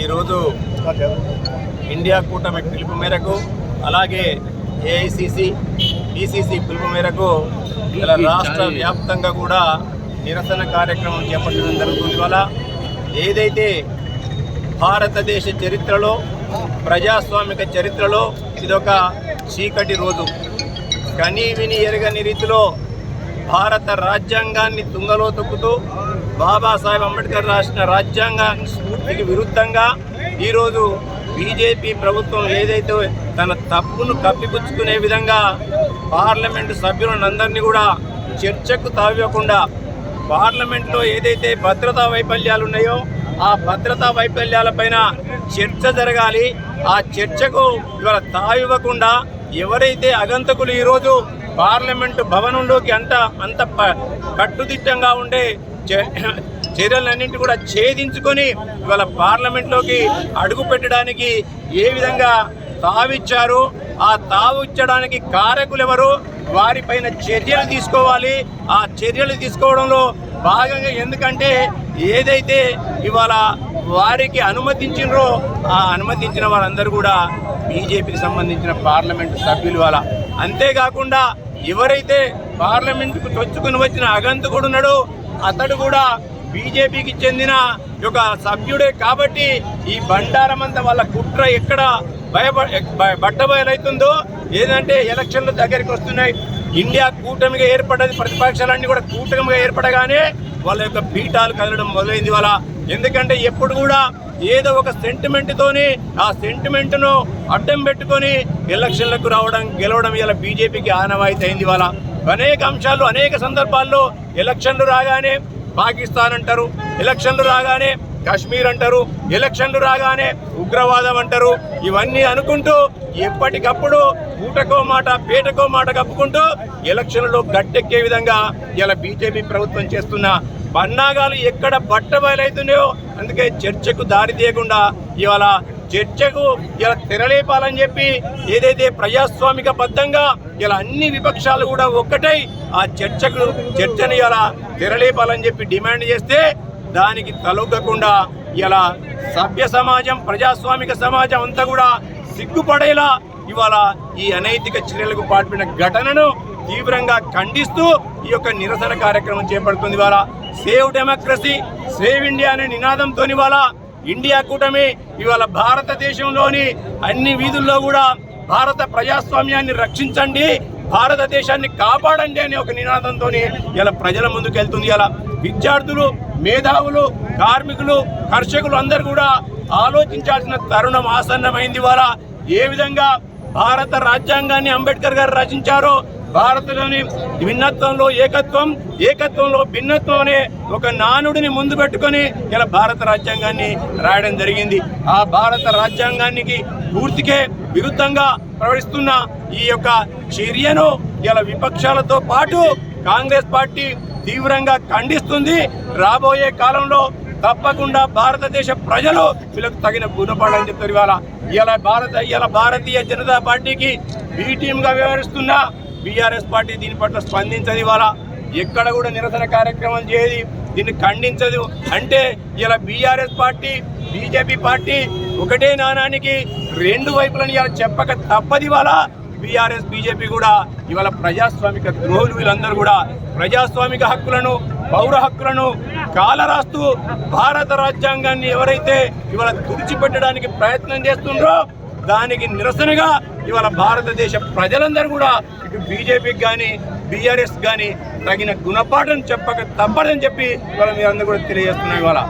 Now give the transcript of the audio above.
ఈరోజు ఇండియా కూటమి పిలుపు మేరకు అలాగే ఏఐసిసి పిసిసి పిలుపు మేరకు ఇలా రాష్ట్ర వ్యాప్తంగా కూడా నిరసన కార్యక్రమం చేపట్టడం జరుగుతుంది. వల్ల ఏదైతే భారతదేశ చరిత్రలో ప్రజాస్వామిక చరిత్రలో ఇదొక చీకటి రోజు. కనీ విని ఎరగని రీతిలో భారత రాజ్యాంగాన్ని తుంగలో తొక్కుతూ బాబాసాహెబ్ అంబేద్కర్ రాసిన రాజ్యాంగ స్ఫూర్తికి విరుద్ధంగా ఈరోజు బీజేపీ ప్రభుత్వం ఏదైతే తన తప్పును కప్పిపుచ్చుకునే విధంగా పార్లమెంటు సభ్యులందరినీ కూడా చర్చకు తావివ్వకుండా పార్లమెంట్లో ఏదైతే భద్రతా వైఫల్యాలు ఉన్నాయో ఆ భద్రతా వైఫల్యాలపైన చర్చ జరగాలి. ఆ చర్చకు ఇవాళ తావివ్వకుండా ఎవరైతే అగంతకులు ఈరోజు పార్లమెంటు భవనంలోకి అంత అంత ప- కట్టుదిట్టంగా ఉండే చర్యలన్నింటి కూడా ఛేదించుకొని ఇవాళ పార్లమెంట్లోకి అడుగు పెట్టడానికి ఏ విధంగా తావిచ్చారు ఆ తావిచ్చడానికి కారకులు ఎవరు వారిపైన చర్యలు తీసుకోవాలి. ఆ చర్యలు తీసుకోవడంలో భాగంగా ఎందుకంటే ఏదైతే ఇవాళ వారికి అనుమతించినో ఆ అనుమతించిన వారందరూ కూడా బీజేపీకి సంబంధించిన పార్లమెంటు సభ్యులు వాళ్ళ అంతేకాకుండా ఎవరైతే పార్లమెంటుకు చొచ్చుకుని వచ్చిన అగంతకుడు ఉన్నాడో అతడు కూడా బీజేపీకి చెందిన ఒక సభ్యుడే కాబట్టి ఈ బండారమంత వాళ్ళ కుట్ర ఎక్కడ భయప బట్టబయలవుతుందో ఏదంటే ఎలక్షన్లు దగ్గరికి వస్తున్నాయి. ఇండియా కూటమిగా ఏర్పడ్డది ప్రతిపక్షాలన్నీ కూడా కూటమిగా ఏర్పడగానే వాళ్ళ యొక్క పీఠాలు కదలడం మొదలైంది వాళ్ళ ఎందుకంటే ఎప్పుడు కూడా ఏదో ఒక సెంటిమెంట్తోని ఆ సెంటిమెంట్ను అడ్డం పెట్టుకొని ఎలక్షన్లకు రావడం గెలవడం ఇలా బీజేపీకి ఆనవాయితీ అయింది వాళ్ళ అనేక అంశాలు అనేక సందర్భాల్లో ఎలక్షన్లు రాగానే పాకిస్తాన్ అంటారు ఎలక్షన్లు రాగానే కాశ్మీర్ అంటారు ఎలక్షన్లు రాగానే ఉగ్రవాదం అంటారు. ఇవన్నీ అనుకుంటూ ఎప్పటికప్పుడు ఊటకో మాట పేటకో మాట కప్పుకుంటూ ఎలక్షన్లో గట్టెక్కే విధంగా ఇలా బీజేపీ ప్రభుత్వం చేస్తున్న పన్నాగాలు ఎక్కడ బట్టబయలవుతున్నాయో అందుకే చర్చకు దారి తీయకుండా ఇవాళ చర్చకు ఇలా తెరలేపాలని చెప్పి ఏదైతే ప్రజాస్వామిక బద్ధంగా ఇలా అన్ని విపక్షాలు కూడా ఒక్కటై ఆ చర్చకు చర్చని ఇలా తెరలేపాలని చెప్పి డిమాండ్ చేస్తే దానికి తలొగ్గకుండా ఇలా సభ్య సమాజం ప్రజాస్వామిక సమాజం అంతా కూడా సిగ్గుపడేలా ఇవాళ ఈ అనైతిక చర్యలకు పాల్పడిన ఘటనను తీవ్రంగా ఖండిస్తూ ఈ యొక్క నిరసన కార్యక్రమం చేపడుతుంది ఇవాళ. సేవ్ డెమోక్రసీ సేవ్ ఇండియా అనే నినాదంతో ఇవాళ ఇండియా కూటమి ఇవాళ భారతదేశంలోని అన్ని వీధుల్లో కూడా భారత ప్రజాస్వామ్యాన్ని రక్షించండి భారతదేశాన్ని కాపాడండి అనే ఒక నినాదంతో ఇలా ప్రజల ముందుకు వెళ్తుంది ఇలా విద్యార్థులు మేధావులు కార్మికులు కర్షకులు అందరూ కూడా ఆలోచించాల్సిన తరుణం ఆసన్నమైంది. ఇవాళ ఏ విధంగా భారత రాజ్యాంగాన్ని అంబేద్కర్ గారు రచించారో భారత్లోని భిన్నత్వంలో ఏకత్వం ఏకత్వంలో భిన్నత్వం అనే ఒక నానుడిని ముందు పెట్టుకొని ఇలా భారత రాజ్యాంగాన్ని రాయడం జరిగింది. ఆ భారత రాజ్యాంగానికి పూర్తికే విరుద్ధంగా ప్రవహిస్తున్న ఈ యొక్క చర్యను ఇలా విపక్షాలతో పాటు కాంగ్రెస్ పార్టీ తీవ్రంగా ఖండిస్తుంది. రాబోయే కాలంలో తప్పకుండా భారతదేశ ప్రజలు వీళ్ళకు తగిన గుణపాఠం చెప్తారు ఇవాళ. ఇలా భారత ఇలా భారతీయ జనతా పార్టీకి బి వ్యవహరిస్తున్న బీఆర్ఎస్ పార్టీ దీని పట్ల స్పందించదు ఇవాళ. ఎక్కడ కూడా నిరసన కార్యక్రమం చేయదు. దీన్ని ఖండించదు. అంటే ఇలా బీఆర్ఎస్ పార్టీ బీజేపీ పార్టీ ఒకటే నాణానికి రెండు వైపులని ఇలా చెప్పక తప్పది వాళ్ళ బీఆర్ఎస్ బీజేపీ కూడా ఇవాళ ప్రజాస్వామిక ద్రోహులు వీళ్ళందరూ కూడా ప్రజాస్వామిక హక్కులను పౌర హక్కులను కాలరాస్తూ భారత రాజ్యాంగాన్ని ఎవరైతే ఇవాళ తుడిచిపెట్టడానికి ప్రయత్నం చేస్తుండ్రో దానికి నిరసనగా ఇవాళ భారతదేశ ప్రజలందరూ కూడా ఇటు బీజేపీకి కానీ బీఆర్ఎస్ కానీ తగిన గుణపాఠం చెప్పక తప్పదని చెప్పి ఇవాళ మీరందరూ కూడా తెలియజేస్తున్నాం ఇవాళ.